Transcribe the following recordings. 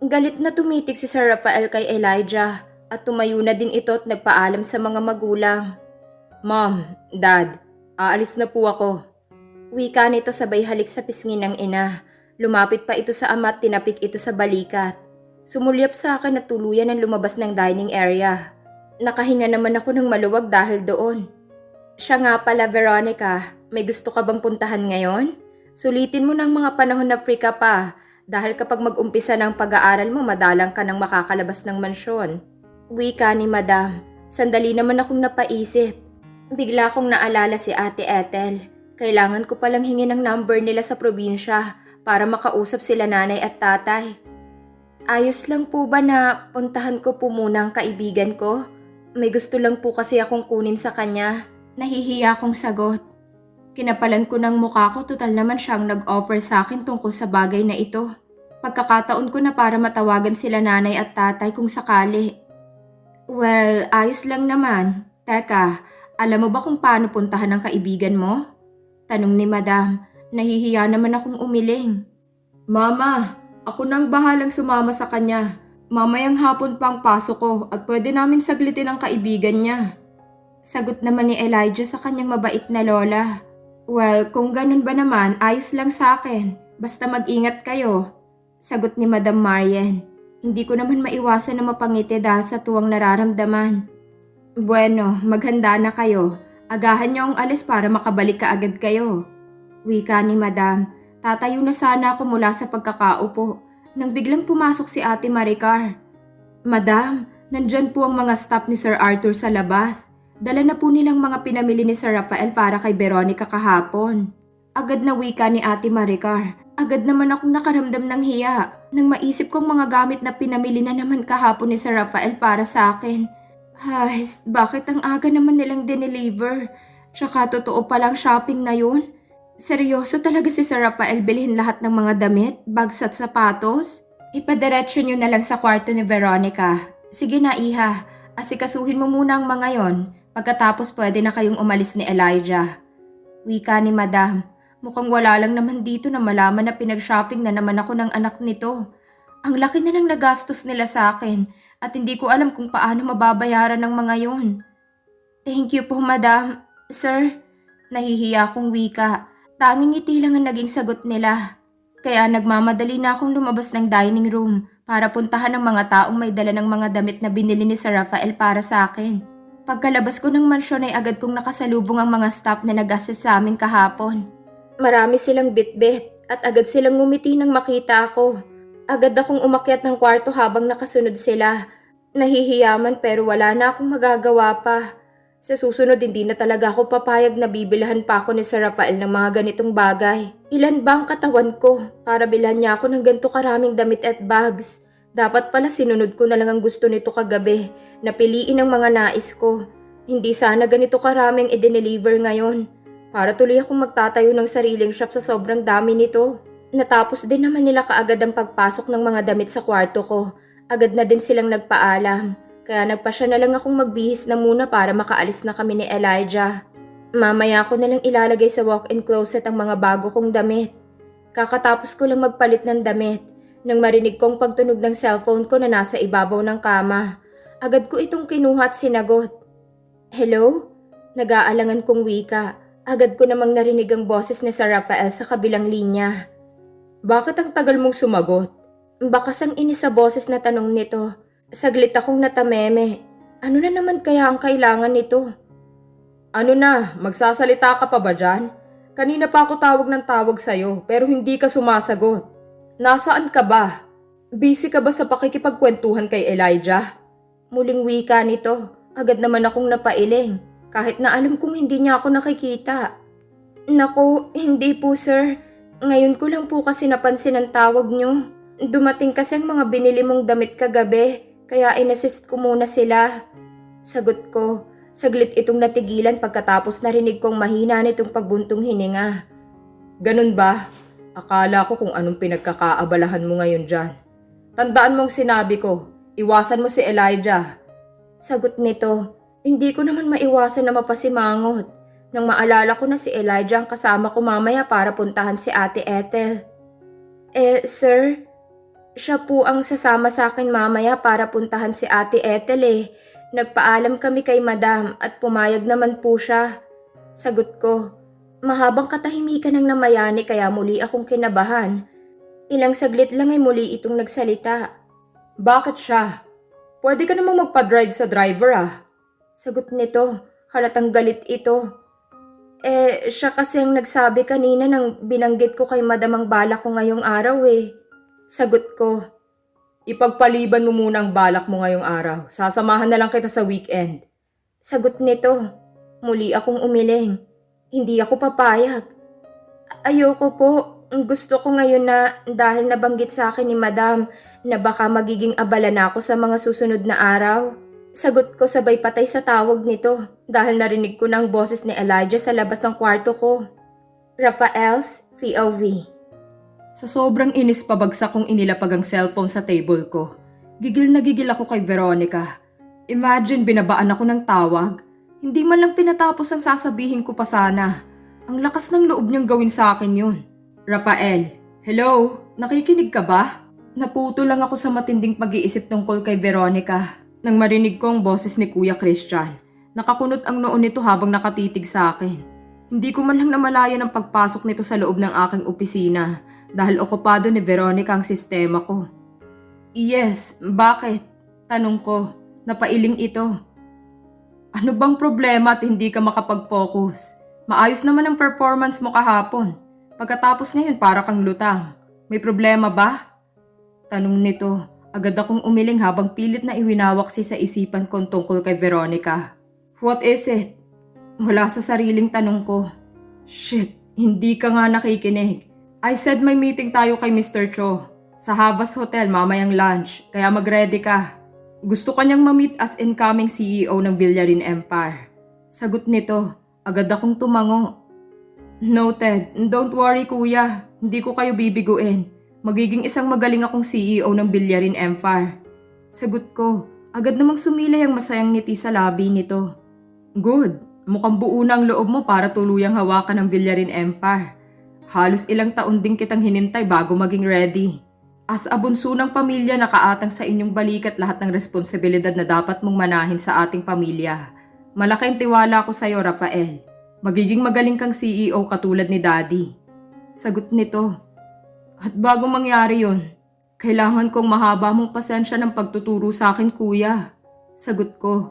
Galit na tumitig si Sir Rafael kay Elijah at tumayo na din ito at nagpaalam sa mga magulang. Mom, Dad, aalis na po ako. Wika nito sabay halik sa pisngi ng ina. Lumapit pa ito sa ama at tinapik ito sa balikat. Sumulyap sa akin at tuluyan ang lumabas ng dining area. Nakahinga naman ako ng maluwag dahil doon. Siya nga pala, Veronica. May gusto ka bang puntahan ngayon? Sulitin mo ng mga panahon na free ka pa dahil kapag mag-umpisa ng pag-aaral mo, madalang ka nang makakalabas ng mansyon. Wika ni Madam. Sandali naman akong napaisip. Bigla akong naalala si Ate Ethel. Kailangan ko palang hingi ng number nila sa probinsya para makausap sila nanay at tatay. Ayos lang po ba na puntahan ko po muna ang kaibigan ko? May gusto lang po kasi akong kunin sa kanya. Nahihiya akong sagot. Kinapalan ko ng mukha ko, total naman siyang nag-offer sa akin tungkol sa bagay na ito. Pagkakataon ko na para matawagan sila nanay at tatay kung sakali. Well, ayos lang naman. Teka, alam mo ba kung paano puntahan ang kaibigan mo? Tanong ni Madam. Nahihiya naman akong umiling. Mama, ako nang bahalang sumama sa kanya. Mamayang hapon pa pasok ko at pwede namin saglitin ang kaibigan niya. Sagot naman ni Elijah sa kanyang mabait na lola. Well, kung ganun ba naman, ayos lang sa akin. Basta mag-ingat kayo. Sagot ni Madam Marian. Hindi ko naman maiwasan na mapangiti dahil sa tuwang nararamdaman. Bueno, maghanda na kayo. Agahan niyo ang alis para makabalik ka agad kayo. Wika ni Madam. Tatayo na sana ako mula sa pagkakaupo nang biglang pumasok si Ate Maricar. Madam, nandyan po ang mga staff ni Sir Arthur sa labas. Dala na po nilang mga pinamili ni Sir Rafael para kay Veronica kahapon. Agad na wika ni Ate Maricar. Agad naman akong nakaramdam ng hiya nang maisip kong mga gamit na pinamili na naman kahapon ni Sir Rafael para sa akin. Ay, bakit ang aga naman nilang dineliver? Tsaka totoo palang shopping na yun? Seryoso talaga si Sir Rafael bilhin lahat ng mga damit, bags at sapatos? Ipadiretso nyo na lang sa kwarto ni Veronica. Sige na, Iha. Asikasuhin mo muna ang mga yon. Pagkatapos pwede na kayong umalis ni Elijah. Wika ni Madam. Mukhang wala lang naman dito na malaman na pinag-shopping na naman ako ng anak nito. Ang laki na ng nagastos nila sa akin at hindi ko alam kung paano mababayaran ng mga yon. Thank you po, Madam. Sir, nahihiya akong wika. Tanging ngiti lang ang naging sagot nila. Kaya nagmamadali na akong lumabas ng dining room para puntahan ng mga taong may dala ng mga damit na binili ni Sir Rafael para sa akin. Pagkalabas ko ng mansyon ay agad kong nakasalubong ang mga staff na nag-assist sa amin kahapon. Marami silang bitbit at agad silang ngumiti nang makita ako. Agad akong umakyat ng kwarto habang nakasunod sila. Nahihiyaman pero wala na akong magagawa pa. Sa susunod, hindi na talaga ako papayag na bibilhan pa ako ni Sir Rafael ng mga ganitong bagay. Ilan ba ang katawan ko para bilhan niya ako ng ganito karaming damit at bags? Dapat pala sinunod ko na lang ang gusto nito kagabi, na piliin ang mga nais ko. Hindi sana ganito karaming i-deliver ngayon. Para tuloy akong magtatayo ng sariling shop sa sobrang dami nito. Natapos din naman nila kaagad ang pagpasok ng mga damit sa kwarto ko. Agad na din silang nagpaalam. Kaya nagpasya na lang akong magbihis na muna para makaalis na kami ni Elijah. Mamaya ko na lang ilalagay sa walk-in closet ang mga bago kong damit. Kakatapos ko lang magpalit ng damit nang marinig kong pagtunog ng cellphone ko na nasa ibabaw ng kama. Agad ko itong kinuha at sinagot. Hello? Nag-aalangan kong wika. Agad ko namang narinig ang boses ni Sir Rafael sa kabilang linya. Bakit ang tagal mong sumagot? Bakas ang inis sa boses na tanong nito. Saglit akong natameme. Ano na naman kaya ang kailangan nito? Ano na, magsasalita ka pa ba dyan? Kanina pa ako tawag ng tawag sa'yo pero hindi ka sumasagot. Nasaan ka ba? Busy ka ba sa pakikipagkwentuhan kay Elijah? Muling wika nito. Agad naman akong napailing. Kahit na alam kong hindi niya ako nakikita. Naku, hindi po sir. Ngayon ko lang po kasi napansin ang tawag niyo. Dumating kasi ang mga binili mong damit kagabi. Kaya inassist ko muna sila. Sagot ko, saglit itong natigilan pagkatapos narinig kong mahina nitong pagbuntong hininga. Ganun ba? Akala ko kung anong pinagkakaabalahan mo ngayon dyan. Tandaan mong sinabi ko, iwasan mo si Elijah. Sagot nito, hindi ko naman maiwasan na mapasimangot. Nang maalala ko na si Elijah ang kasama ko mamaya para puntahan si Ate Ethel. Eh, sir, Siya po ang sasama sa akin mamaya para puntahan si Ate Ethel eh. Nagpaalam kami kay Madam at pumayag naman po siya. Sagot ko, mahabang katahimikan ng namayani kaya muli akong kinabahan. Ilang saglit lang ay muli itong nagsalita. Bakit siya? Pwede ka namang magpa-drive sa driver ah. Sagot nito, halatang galit ito. Eh, siya kasi ang nagsabi kanina nang binanggit ko kay madam ang balak ko ngayong araw eh. Sagot ko, Ipagpaliban mo muna ang balak mo ngayong araw. Sasamahan na lang kita sa weekend. Sagot nito, muli akong umiling. Hindi ako papayag. Ayoko po. Gusto ko ngayon na dahil nabanggit sa akin ni madam na baka magiging abala na ako sa mga susunod na araw. Sagot ko sabay patay sa tawag nito dahil narinig ko ng boses ni Elijah sa labas ng kwarto ko. Rafael's POV Sa sobrang inis pabagsak kong inilapag ang cellphone sa table ko. Gigil na gigil ako kay Veronica. Imagine binabaan ako ng tawag. Hindi man lang pinatapos ang sasabihin ko pa sana. Ang lakas ng loob niyang gawin sa akin yun. Rafael, hello? Nakikinig ka ba? Naputo lang ako sa matinding pag-iisip tungkol kay Veronica nang marinig ko ang boses ni Kuya Christian. Nakakunot ang noon nito habang nakatitig sa akin. Hindi ko man lang namalaya ng pagpasok nito sa loob ng aking opisina dahil okupado ni Veronica ang sistema ko. Yes, bakit? Tanong ko, napailing ito. Ano bang problema at hindi ka makapag-focus? Maayos naman ang performance mo kahapon. Pagkatapos ngayon para kang lutang. May problema ba? Tanong nito. Agad akong umiling habang pilit na iwinawak si sa isipan kong tungkol kay Veronica. What is it? Wala sa sariling tanong ko. Shit, hindi ka nga nakikinig. I said may meeting tayo kay Mr. Cho. Sa Havas Hotel mamayang lunch, kaya mag-ready ka. Gusto kanyang ma-meet as incoming CEO ng Villarin Empire. Sagot nito, agad akong tumango. Noted, don't worry kuya, hindi ko kayo bibiguin. Magiging isang magaling akong CEO ng Villarin Empire. Sagot ko, agad namang sumilay ang masayang ngiti sa labi nito. Good, mukhang buo na ang loob mo para tuluyang hawakan ng Villarin Empire. Halos ilang taon din kitang hinintay bago maging ready. As a bunso ng pamilya nakaatang sa inyong balikat lahat ng responsibilidad na dapat mong manahin sa ating pamilya. Malaking tiwala ko sa iyo, Rafael. Magiging magaling kang CEO katulad ni Daddy. Sagot nito. At bago mangyari yon, kailangan kong mahaba mong pasensya ng pagtuturo sa akin, kuya. Sagot ko.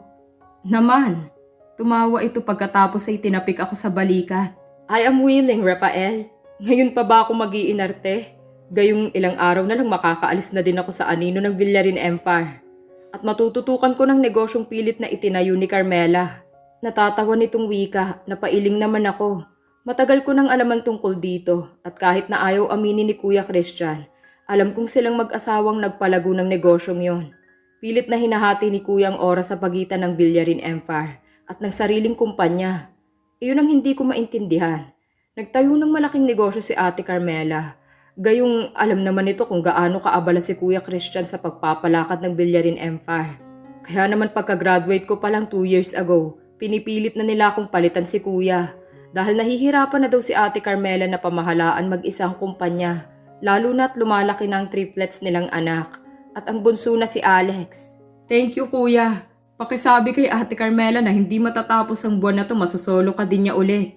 Naman. Tumawa ito pagkatapos ay tinapik ako sa balikat. I am willing, Rafael. Ngayon pa ba ako mag-iinarte? Gayong ilang araw na lang makakaalis na din ako sa anino ng Villarin Empire. At matututukan ko ng negosyong pilit na itinayo ni Carmela. Natatawa nitong wika, napailing naman ako. Matagal ko nang alaman tungkol dito at kahit na ayaw aminin ni Kuya Christian, alam kong silang mag-asawang nagpalago ng negosyong yon. Pilit na hinahati ni Kuya ang oras sa pagitan ng Villarin Empire at ng sariling kumpanya. Iyon ang hindi ko maintindihan. Nagtayo ng malaking negosyo si Ate Carmela. Gayong alam naman nito kung gaano kaabala si Kuya Christian sa pagpapalakad ng Villarin Empire. Kaya naman pagka-graduate ko pa lang 2 years ago, pinipilit na nila akong palitan si Kuya. Dahil nahihirapan na daw si Ate Carmela na pamahalaan mag-isang kumpanya, lalo na't lumalaki na triplets nilang anak. At ang bunso na si Alex. Thank you, Kuya. Pakisabi kay Ate Carmela na hindi matatapos ang buwan na to masosolo ka din niya ulit.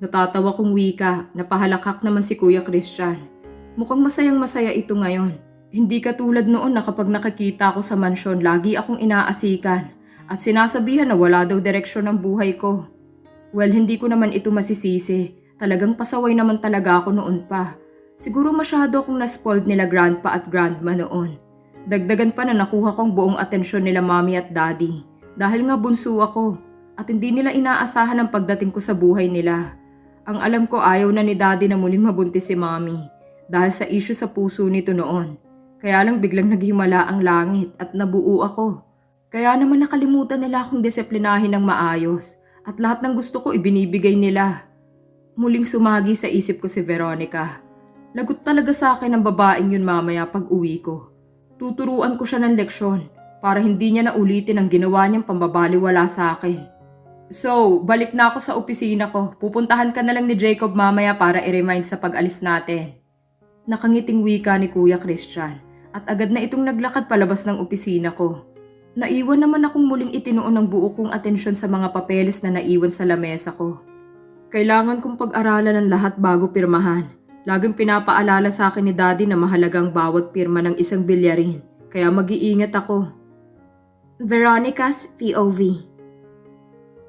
Natatawa kong wika, napahalakak naman si Kuya Christian. Mukhang masayang masaya ito ngayon. Hindi katulad noon na kapag nakakita ako sa mansyon, lagi akong inaasikan at sinasabihan na wala daw direksyon ng buhay ko. Well, hindi ko naman ito masisisi. Talagang pasaway naman talaga ako noon pa. Siguro masyado akong naspoiled nila grandpa at grandma noon. Dagdagan pa na nakuha kong buong atensyon nila mommy at daddy. Dahil nga bunso ako at hindi nila inaasahan ang pagdating ko sa buhay nila. Ang alam ko ayaw na ni daddy na muling mabuntis si mommy dahil sa issue sa puso nito noon. Kaya lang biglang naghimala ang langit at nabuo ako. Kaya naman nakalimutan nila akong disiplinahin ng maayos at lahat ng gusto ko ibinibigay nila. Muling sumagi sa isip ko si Veronica. Lagot talaga sa akin ang babaeng yun mamaya pag uwi ko. Tuturuan ko siya ng leksyon para hindi niya na ulitin ang ginawa niyang pambabaliwala sa akin. So, balik na ako sa opisina ko. Pupuntahan ka na lang ni Jacob mamaya para i-remind sa pag-alis natin. Nakangiting wika ni Kuya Christian at agad na itong naglakad palabas ng opisina ko. Naiwan naman akong muling itinuon ng buo kong atensyon sa mga papeles na naiwan sa lamesa ko. Kailangan kong pag-aralan ang lahat bago pirmahan. Laging pinapaalala sa akin ni Daddy na mahalagang bawat pirma ng isang bilyarin, kaya mag-iingat ako. Veronica's POV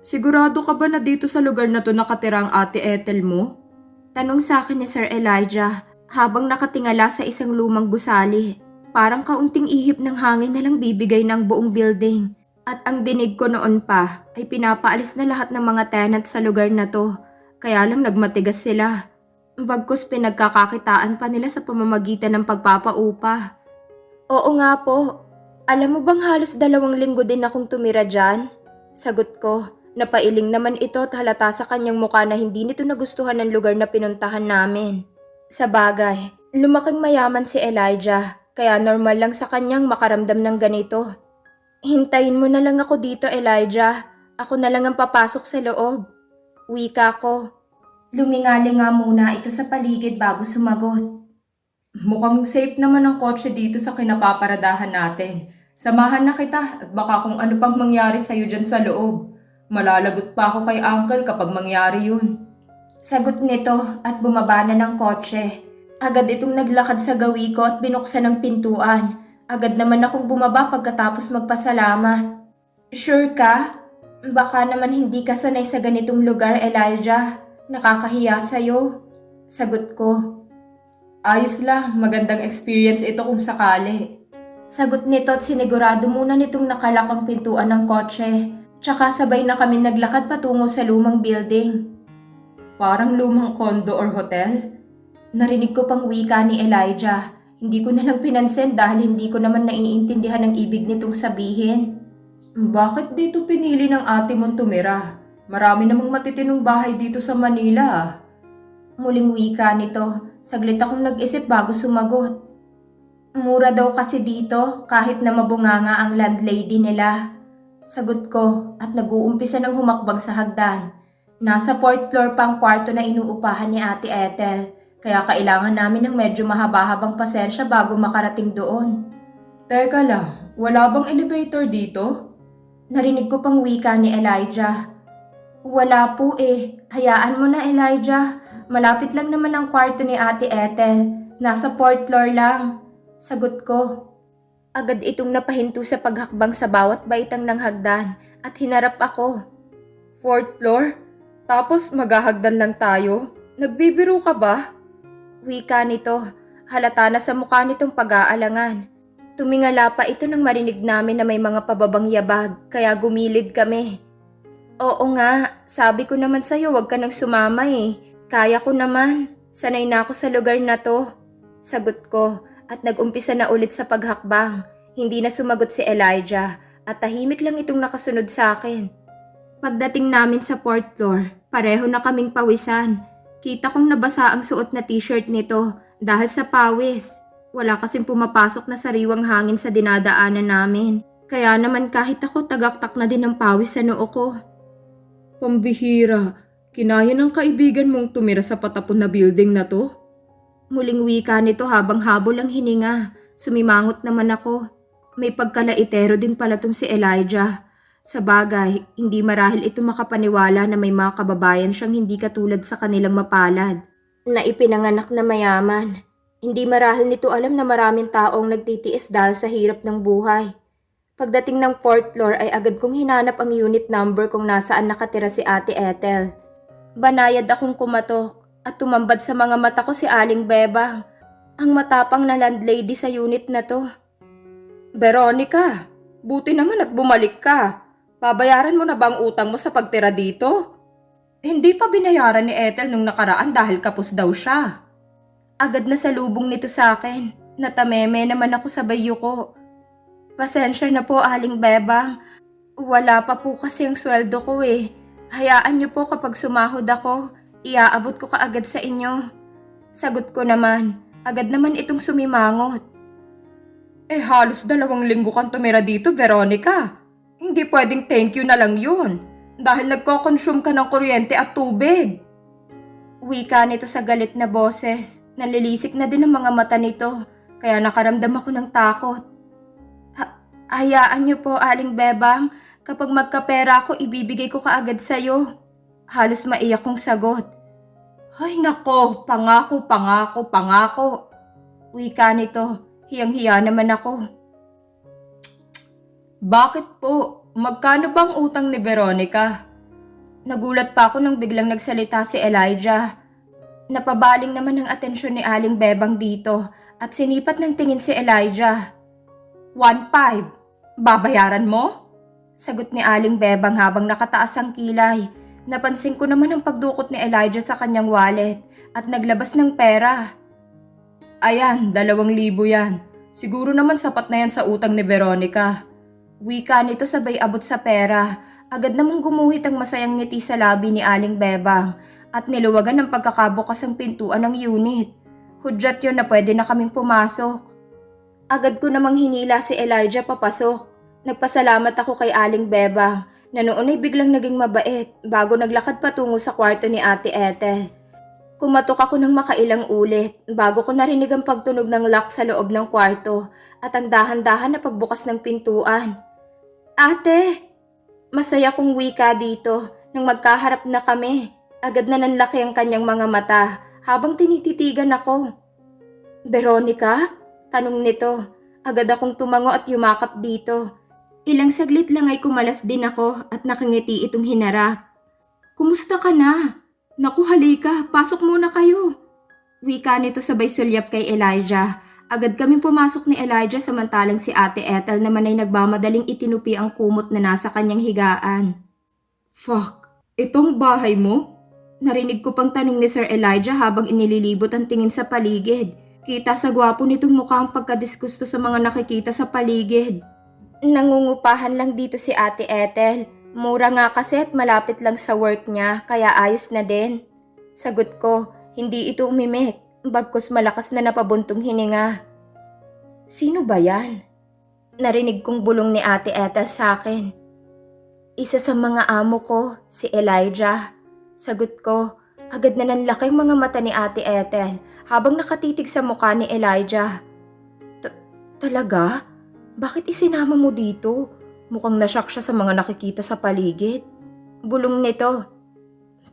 Sigurado ka ba na dito sa lugar na to nakatira ang ate Ethel mo? Tanong sa akin ni Sir Elijah habang nakatingala sa isang lumang gusali. Parang kaunting ihip ng hangin na lang bibigay ng buong building. At ang dinig ko noon pa ay pinapaalis na lahat ng mga tenant sa lugar na to. Kaya lang nagmatigas sila. Bagkus pinagkakakitaan pa nila sa pamamagitan ng pagpapaupa. Oo nga po. Alam mo bang halos dalawang linggo din akong tumira dyan? Sagot ko. Napailing naman ito at halata sa kanyang mukha na hindi nito nagustuhan ng lugar na pinuntahan namin. Sa bagay, lumaking mayaman si Elijah, kaya normal lang sa kanyang makaramdam ng ganito. Hintayin mo na lang ako dito, Elijah. Ako na lang ang papasok sa loob. Wika ko. Lumingali nga muna ito sa paligid bago sumagot. Mukhang safe naman ang kotse dito sa kinapaparadahan natin. Samahan na kita at baka kung ano pang mangyari sa'yo dyan sa loob. Malalagot pa ako kay uncle kapag mangyari yun. Sagot nito at bumaba na ng kotse. Agad itong naglakad sa gawi ko at binuksan ng pintuan. Agad naman akong bumaba pagkatapos magpasalamat. Sure ka? Baka naman hindi ka sanay sa ganitong lugar, Elijah. Nakakahiya sa'yo. Sagot ko. Ayos lang, magandang experience ito kung sakali. Sagot nito at sinigurado muna nitong nakalak ang pintuan ng kotse. Tsaka sabay na kami naglakad patungo sa lumang building. Parang lumang kondo or hotel? Narinig ko pang wika ni Elijah. Hindi ko na lang pinansin dahil hindi ko naman naiintindihan ang ibig nitong sabihin. Bakit dito pinili ng ate mong tumira? Marami namang matitinong bahay dito sa Manila. ah. Muling wika nito. Saglit akong nag-isip bago sumagot. Mura daw kasi dito kahit na mabunganga ang landlady nila. Sagot ko at nag-uumpisa ng humakbang sa hagdan. Nasa fourth floor pa ang kwarto na inuupahan ni Ate Ethel, kaya kailangan namin ng medyo mahaba-habang pasensya bago makarating doon. Teka lang, wala bang elevator dito? Narinig ko pang wika ni Elijah. Wala po eh. Hayaan mo na Elijah. Malapit lang naman ang kwarto ni Ate Ethel. Nasa fourth floor lang. Sagot ko. Agad itong napahinto sa paghakbang sa bawat baitang ng hagdan at hinarap ako. Fourth floor? Tapos maghahagdan lang tayo? Nagbibiro ka ba? Wika nito. Halata na sa mukha nitong pag-aalangan. Tumingala pa ito nang marinig namin na may mga pababang yabag, kaya gumilid kami. Oo nga, sabi ko naman sa'yo huwag ka nang sumama eh. Kaya ko naman, sanay na ako sa lugar na to. Sagot ko at nag-umpisa na ulit sa paghakbang. Hindi na sumagot si Elijah at tahimik lang itong nakasunod sa akin. Pagdating namin sa fourth floor, pareho na kaming pawisan. Kita kong nabasa ang suot na t-shirt nito dahil sa pawis. Wala kasing pumapasok na sariwang hangin sa dinadaanan namin. Kaya naman kahit ako tagaktak na din ng pawis sa noo ko. Pambihira, kinaya ng kaibigan mong tumira sa patapon na building na to? Muling wika nito habang habol ang hininga. Sumimangot naman ako. May pagkalaitero din pala tong si Elijah. Sa bagay, hindi marahil ito makapaniwala na may mga kababayan siyang hindi katulad sa kanilang mapalad. Na ipinanganak na mayaman. Hindi marahil nito alam na maraming taong nagtitiis dahil sa hirap ng buhay. Pagdating ng fourth floor ay agad kong hinanap ang unit number kung nasaan nakatira si Ate Ethel. Banayad akong kumatok at tumambad sa mga mata ko si Aling Bebang, ang matapang na landlady sa unit na to. Veronica, buti naman at bumalik ka. Babayaran mo na ba ang utang mo sa pagtira dito? Hindi pa binayaran ni Ethel nung nakaraan dahil kapos daw siya. Agad na salubong nito sa akin. Natameme naman ako sa bayo ko. Pasensya na po, Aling Bebang. Wala pa po kasi ang sweldo ko eh. Hayaan niyo po kapag sumahod ako, iaabot ko kaagad sa inyo. Sagot ko naman, agad naman itong sumimangot. Eh halos dalawang linggo kang tumira dito, Veronica. Hindi pwedeng thank you na lang yun. Dahil nagko-consume ka ng kuryente at tubig. Wika nito sa galit na boses. Nalilisik na din ang mga mata nito. kaya nakaramdam ako ng takot. Ha- hayaan niyo po, Aling Bebang. Kapag magkapera ako, ibibigay ko kaagad sa'yo. Halos maiyak kong sagot. Ay nako, pangako, pangako, pangako. Wika nito, hiyang-hiya naman ako. Bakit po? Magkano bang utang ni Veronica? Nagulat pa ako nang biglang nagsalita si Elijah. Napabaling naman ang atensyon ni Aling Bebang dito at sinipat ng tingin si Elijah. One five. Babayaran mo? Sagot ni Aling Bebang habang nakataas ang kilay. Napansin ko naman ang pagdukot ni Elijah sa kanyang wallet at naglabas ng pera. Ayan, dalawang libo yan. Siguro naman sapat na yan sa utang ni Veronica. Wika nito sabay abot sa pera. Agad namang gumuhit ang masayang ngiti sa labi ni Aling Bebang at niluwagan ng pagkakabukas ang pintuan ng unit. Hudyat yun na pwede na kaming pumasok. Agad ko namang hinila si Elijah papasok. Nagpasalamat ako kay Aling Bebang na noon ay biglang naging mabait bago naglakad patungo sa kwarto ni Ate Ethel. Kumatok ako ng makailang ulit bago ko narinig ang pagtunog ng lock sa loob ng kwarto at ang dahan-dahan na pagbukas ng pintuan. Ate! Masaya kong wika dito nang magkaharap na kami. Agad na nanlaki ang kanyang mga mata habang tinititigan ako. Veronica? Tanong nito. Agad akong tumango at yumakap dito. Ilang saglit lang ay kumalas din ako at nakangiti itong hinarap. Kumusta ka na? Naku halika, pasok muna kayo. Wika nito sabay sulyap kay Elijah. Agad kaming pumasok ni Elijah samantalang si Ate Ethel naman ay nagmamadaling itinupi ang kumot na nasa kanyang higaan. Fuck, itong bahay mo? Narinig ko pang tanong ni Sir Elijah habang inililibot ang tingin sa paligid. Kita sa gwapo nitong mukha ang pagkadisgusto sa mga nakikita sa paligid. Nangungupahan lang dito si Ate Ethel. Mura nga kasi at malapit lang sa work niya kaya ayos na din. Sagot ko, hindi ito umimik. Bagkus malakas na napabuntong hininga. Sino ba yan? Narinig kong bulong ni Ate Ethel sa akin. Isa sa mga amo ko, si Elijah. Sagot ko, agad na nanlaki ang mga mata ni Ate Ethel habang nakatitig sa mukha ni Elijah. "Ta- Talaga? Bakit isinama mo dito? Mukhang nasyak siya sa mga nakikita sa paligid. Bulong nito.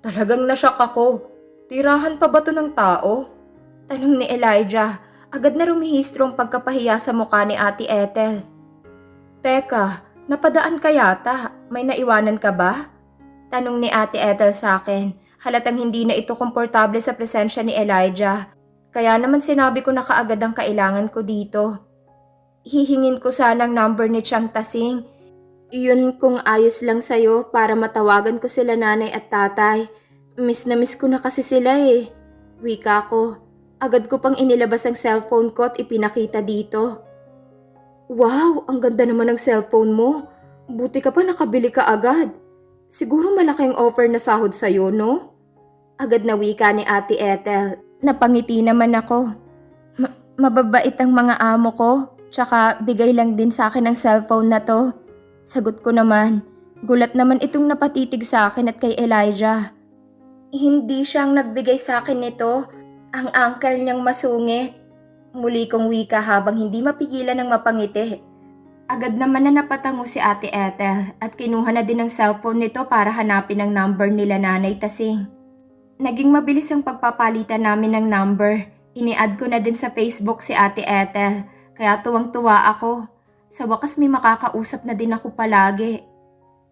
Talagang nasyak ako. Tirahan pa ba ng tao? Tanong ni Elijah. Agad na rumihistro ang pagkapahiya sa mukha ni Ate Ethel. Teka, napadaan ka yata. May naiwanan ka ba? Tanong ni Ate Ethel sa akin. Halatang hindi na ito komportable sa presensya ni Elijah. Kaya naman sinabi ko na kaagad ang kailangan ko dito. Hihingin ko sanang number ni Chang Tasing. Iyon kung ayos lang sa'yo para matawagan ko sila nanay at tatay. Miss na miss ko na kasi sila eh. Wika ko. Agad ko pang inilabas ang cellphone ko at ipinakita dito. Wow, ang ganda naman ng cellphone mo. Buti ka pa nakabili ka agad. Siguro malaking offer na sahod sa'yo, no? Agad na wika ni Ate Ethel. Napangiti naman ako. Ma- mababait ang mga amo ko. Tsaka bigay lang din sa akin ang cellphone na to. Sagot ko naman. Gulat naman itong napatitig sa akin at kay Elijah. Hindi siyang nagbigay sa akin nito. Ang uncle niyang masungit. Muli kong wika habang hindi mapigilan ng mapangiti. Agad naman na napatango si Ate Ethel at kinuha na din ang cellphone nito para hanapin ang number nila Nanay Tasing. Naging mabilis ang pagpapalitan namin ng number. Ini-add ko na din sa Facebook si Ate Ethel kaya tuwang-tuwa ako. Sa wakas may makakausap na din ako palagi.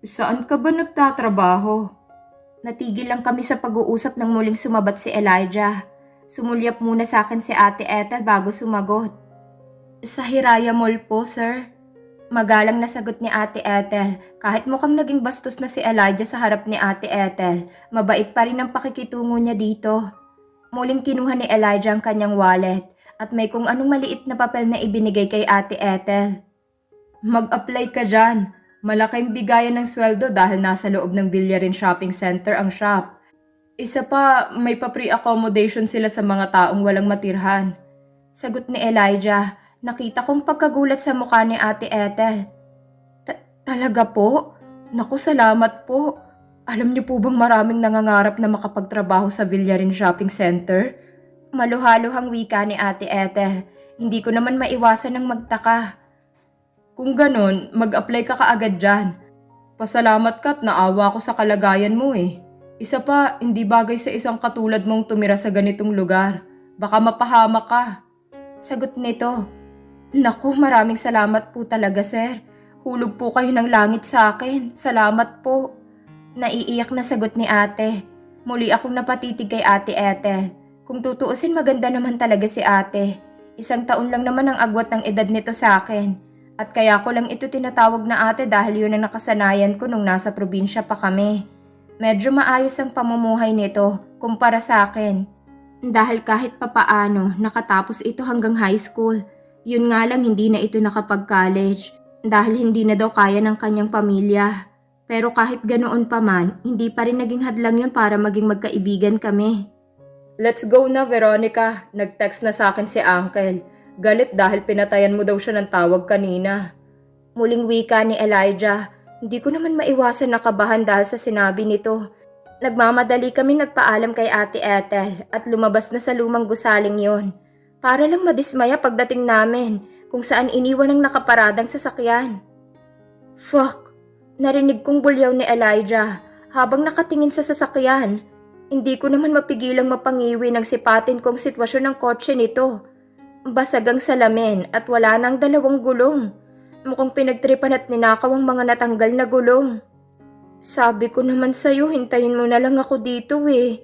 Saan ka ba nagtatrabaho? Natigil lang kami sa pag-uusap nang muling sumabat si Elijah. Sumulyap muna sa akin si Ate Ethel bago sumagot. Sa Hiraya Mall po, sir. Magalang na sagot ni Ate Ethel. Kahit mukhang naging bastos na si Elijah sa harap ni Ate Ethel, mabait pa rin ang pakikitungo niya dito. Muling kinuha ni Elijah ang kanyang wallet at may kung anong maliit na papel na ibinigay kay Ate Ethel. Mag-apply ka dyan. Malaking bigayan ng sweldo dahil nasa loob ng Villarin Shopping Center ang shop. Isa pa, may pa-free accommodation sila sa mga taong walang matirhan. Sagot ni Elijah, nakita kong pagkagulat sa mukha ni Ate Ethel. "Ta- Talaga po? Naku, salamat po. Alam niyo po bang maraming nangangarap na makapagtrabaho sa Villarin Shopping Center? Maluhaluhang wika ni Ate Ethel. Hindi ko naman maiwasan ng magtaka. Kung ganon, mag-apply ka kaagad dyan. Pasalamat ka't naawa ko sa kalagayan mo eh. Isa pa, hindi bagay sa isang katulad mong tumira sa ganitong lugar. Baka mapahama ka. Sagot nito. Naku, maraming salamat po talaga sir. Hulog po kayo ng langit sa akin. Salamat po. Naiiyak na sagot ni ate. Muli akong napatitig kay ate Ethel. Kung tutuusin maganda naman talaga si ate. Isang taon lang naman ang agwat ng edad nito sa akin. At kaya ko lang ito tinatawag na ate dahil yun ang nakasanayan ko nung nasa probinsya pa kami. Medyo maayos ang pamumuhay nito kumpara sa akin. Dahil kahit papaano nakatapos ito hanggang high school. Yun nga lang hindi na ito nakapag-college dahil hindi na daw kaya ng kanyang pamilya. Pero kahit ganoon pa man, hindi pa rin naging hadlang yun para maging magkaibigan kami. Let's go na, Veronica. Nag-text na sa akin si Uncle. Galit dahil pinatayan mo daw siya ng tawag kanina. Muling wika ni Elijah. Hindi ko naman maiwasan nakabahan dahil sa sinabi nito. Nagmamadali kami nagpaalam kay Ate Ethel at lumabas na sa lumang gusaling yon. Para lang madismaya pagdating namin kung saan iniwan ang nakaparadang sasakyan. Fuck! Narinig kong bulyaw ni Elijah habang nakatingin sa sasakyan. Hindi ko naman mapigilang mapangiwi ng sipatin kong sitwasyon ng kotse nito. Basag ang salamin at wala nang dalawang gulong. Mukhang pinagtripan at ninakaw ang mga natanggal na gulong. Sabi ko naman sa'yo, hintayin mo na lang ako dito eh.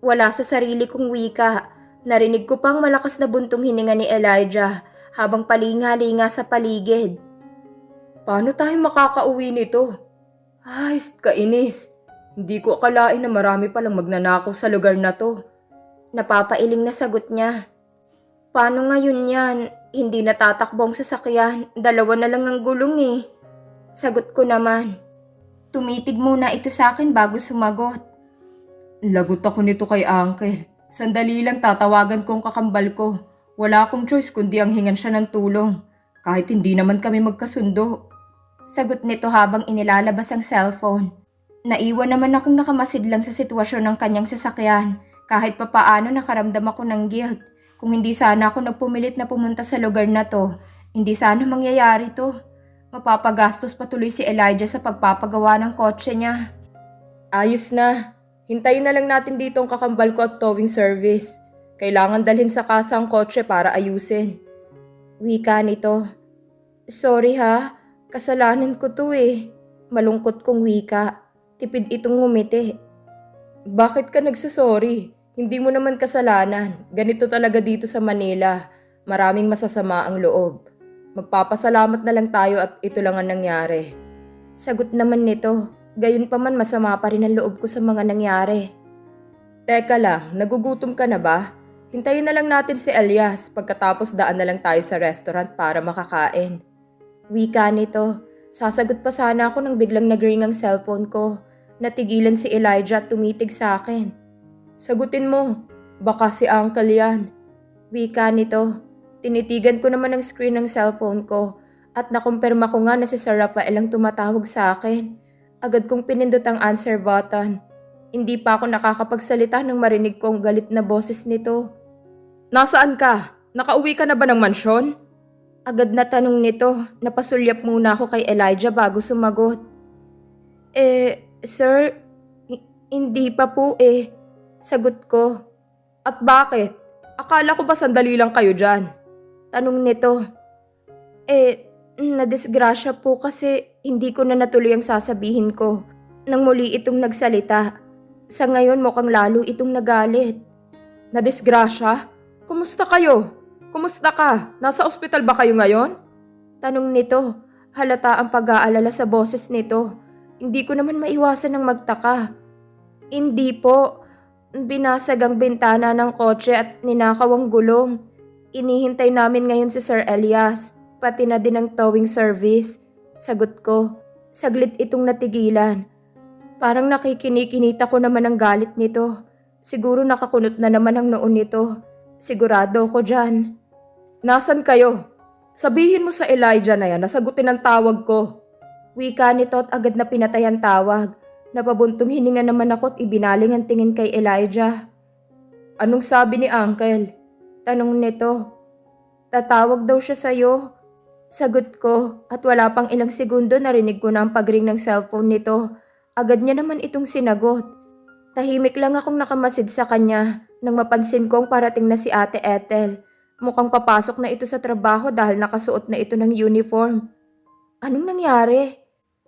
Wala sa sarili kong wika. Narinig ko pang malakas na buntong hininga ni Elijah habang palinga-linga sa paligid. Paano tayo makakauwi nito? Ay, kainis. Hindi ko akalain na marami palang magnanakaw sa lugar na to. Napapailing na sagot niya. Paano ngayon yan? Hindi natatakbo ang sasakyan. Dalawa na lang ang gulong eh. Sagot ko naman. Tumitig muna ito sa akin bago sumagot. Lagot ako nito kay Uncle. Sandali lang tatawagan kong kakambal ko. Wala akong choice kundi ang hingan siya ng tulong. Kahit hindi naman kami magkasundo. Sagot nito habang inilalabas ang cellphone. Naiwan naman akong nakamasid lang sa sitwasyon ng kanyang sasakyan. Kahit papaano nakaramdam ako ng guilt. Kung hindi sana ako nagpumilit na pumunta sa lugar na to, hindi sana mangyayari to. Mapapagastos patuloy si Elijah sa pagpapagawa ng kotse niya. Ayos na. Hintayin na lang natin dito ang kakambal ko at towing service. Kailangan dalhin sa kasa ang kotse para ayusin. Wika nito. Sorry ha, kasalanan ko to eh. Malungkot kong wika. Tipid itong ngumiti. Bakit ka nagsasorry? Hindi mo naman kasalanan. Ganito talaga dito sa Manila. Maraming masasama ang loob. Magpapasalamat na lang tayo at ito lang ang nangyari. Sagot naman nito. Gayon pa man masama pa rin ang loob ko sa mga nangyari. Teka lang, nagugutom ka na ba? Hintayin na lang natin si Elias pagkatapos daan na lang tayo sa restaurant para makakain. Wika nito. Sasagot pa sana ako nang biglang nag-ring ang cellphone ko. Natigilan si Elijah at tumitig sa akin. Sagutin mo. Baka si Uncle yan. Wika nito. Tinitigan ko naman ang screen ng cellphone ko at nakumpirma ko nga na si Sir Rafael ang tumatawag sa akin. Agad kong pinindot ang answer button. Hindi pa ako nakakapagsalita nang marinig ko ang galit na boses nito. Nasaan ka? Nakauwi ka na ba ng mansyon? Agad na tanong nito. Napasulyap muna ako kay Elijah bago sumagot. Eh, sir, hi- hindi pa po eh. Sagot ko. At bakit? Akala ko ba sandali lang kayo dyan? Tanong nito. Eh, nadisgrasya po kasi hindi ko na natuloy ang sasabihin ko. Nang muli itong nagsalita. Sa ngayon mukhang lalo itong nagalit. Nadisgrasya? Kumusta kayo? Kumusta ka? Nasa ospital ba kayo ngayon? Tanong nito. Halata ang pag-aalala sa boses nito. Hindi ko naman maiwasan ng magtaka. Hindi po. Binasag ang bintana ng kotse at ninakaw ang gulong. Inihintay namin ngayon si Sir Elias, pati na din ang towing service. Sagot ko. Saglit itong natigilan. Parang nakikinikinita ko naman ang galit nito. Siguro nakakunot na naman ang noon nito. Sigurado ko dyan. Nasaan kayo? Sabihin mo sa Elijah na yan, nasagutin ang tawag ko. Wika nito at agad na pinatay ang tawag. Napabuntong hininga naman ako at ibinaling ang tingin kay Elijah. Anong sabi ni Uncle? Tanong nito. Tatawag daw siya sa'yo. Sagot ko at wala pang ilang segundo narinig ko na ang pagring ng cellphone nito. Agad niya naman itong sinagot. Tahimik lang akong nakamasid sa kanya nang mapansin kong parating na si Ate Ethel. Mukhang papasok na ito sa trabaho dahil nakasuot na ito ng uniform. Anong nangyari?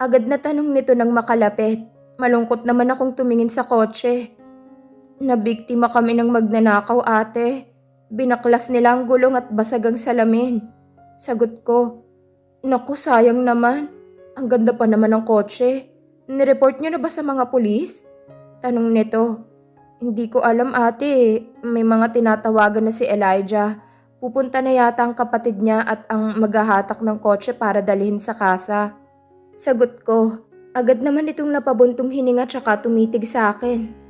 Agad na tanong nito nang makalapit. Malungkot naman akong tumingin sa kotse. Nabiktima kami ng magnanakaw ate. Binaklas nila ang gulong at basag ang salamin. Sagot ko, Naku, sayang naman. Ang ganda pa naman ng kotse. Nireport niyo na ba sa mga pulis? Tanong nito. Hindi ko alam ate. May mga tinatawagan na si Elijah. Pupunta na yata ang kapatid niya at ang maghahatak ng kotse para dalhin sa kasa. Sagot ko, agad naman itong napabuntong hininga tsaka tumitig sa akin.